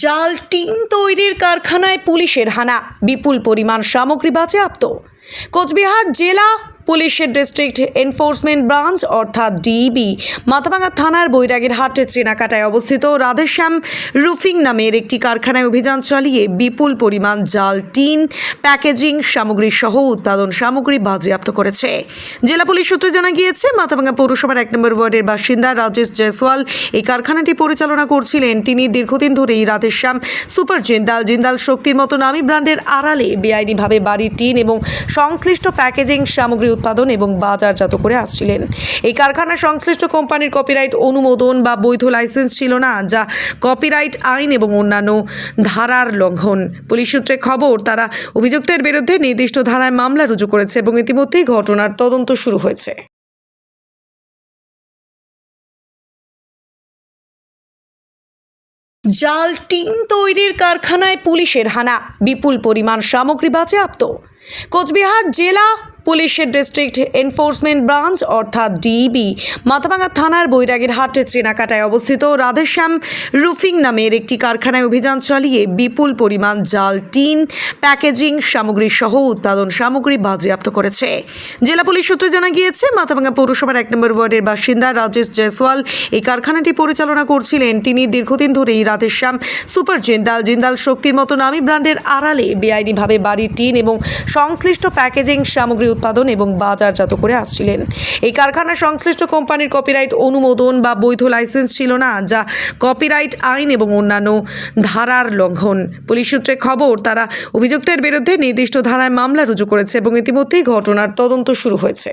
জাল টিন তৈরির কারখানায় পুলিশের হানা। বিপুল পরিমাণ সামগ্রী বাজেয়াপ্ত। কোচবিহার জেলা পুলিশের ডিস্ট্রিক্ট এনফোর্সমেন্ট ব্রাঞ্চ, অর্থাৎ ডিবি মাথাভাঙা থানার বৈরাগের হাটের চেনাকাটায় অবস্থিত রাধেশ্যাম রুফিং নামের একটি কারখানায় অভিযান চালিয়ে বিপুল পরিমাণ জাল, টিন, প্যাকেজিং সামগ্রী সহ উৎপাদন সামগ্রী বাজেয়াপ্ত করেছে। জেলা পুলিশ সূত্রে জানা গিয়েছে মাথাভাঙা পৌরসভার এক নম্বর ওয়ার্ডের বাসিন্দা রাজেশ জয়সওয়াল এই কারখানাটি পরিচালনা করছিলেন। তিনি দীর্ঘদিন ধরেই রাধেশ্যাম সুপার জিন্দাল জিন্দাল শক্তির মতো নামী ব্র্যান্ডের আড়ালে বেআইনিভাবে বাড়ির টিন এবং সংশ্লিষ্ট প্যাকেজিং সামগ্রী উৎপাদন এবং বাজারজাত করে আসছিলেন। এই কারখানার সংশ্লিষ্ট কোম্পানির কপিরাইট অনুমোদন বা বৈধ লাইসেন্স ছিল না, যা কপিরাইট আইন এবং অন্যান্য ধারার লঙ্ঘন। পুলিশ সূত্রে খবর, তারা অভিযুক্তের বিরুদ্ধে নির্দিষ্ট ধারায় মামলা রুজু করেছে এবং ইতিমধ্যেই ঘটনার তদন্ত শুরু হয়েছে। জাল টিন তৈরির কারখানায় পুলিশের হানা। বিপুল পরিমাণ সামগ্রী বাজেয়াপ্ত। কোচবিহার জেলা পুলিশের ডিস্ট্রিক্ট এনফোর্সমেন্ট ব্রাঞ্চ, অর্থাৎ ডিবি মাথাভাঙা থানার বৈরাগের হাটের চেনাকাটায় অবস্থিত রাধেশ্যাম রুফিং নামের একটি কারখানায় অভিযান চালিয়ে বিপুল পরিমাণ জাল, টিন, প্যাকেজিং সামগ্রী সহ উৎপাদন সামগ্রী বাজেয়াপ্ত করেছে। জেলা পুলিশ সূত্রে জানা গিয়েছে মাথাভাঙা পৌরসভার এক নম্বর ওয়ার্ডের বাসিন্দা রাজেশ জয়সওয়াল এই কারখানাটি পরিচালনা করছিলেন। তিনি দীর্ঘদিন ধরেই রাধেশ্যাম সুপার জিন্দাল জিন্দাল শক্তির মতো নামী ব্র্যান্ডের আড়ালে বেআইনিভাবে বাড়ির টিন এবং সংশ্লিষ্ট প্যাকেজিং সামগ্রী উৎপাদন এবং বাজারজাত করে আসছিলেন। এই কারখানার সংশ্লিষ্ট কোম্পানির কপিরাইট অনুমোদন বা বৈধ লাইসেন্স ছিল না, যা কপিরাইট আইন এবং অন্যান্য ধারার লঙ্ঘন। পুলিশ সূত্রে খবর, তারা অভিযুক্তের বিরুদ্ধে নির্দিষ্ট ধারায় মামলা রুজু করেছে এবং ইতিমধ্যেই ঘটনার তদন্ত শুরু হয়েছে।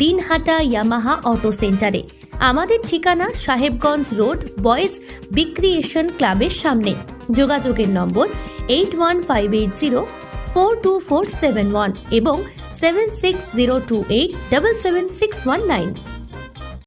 দিনহাটা ইয়ামাহা অটো সেন্টারে। আমাদের ঠিকানা সাহেবগঞ্জ রোড, বয়েজ বিক্রিয়েশন ক্লাবের সামনে। যোগাযোগের নম্বর eight one five eight zero four two four seven one এবং seven six zero two eight double seven six one nine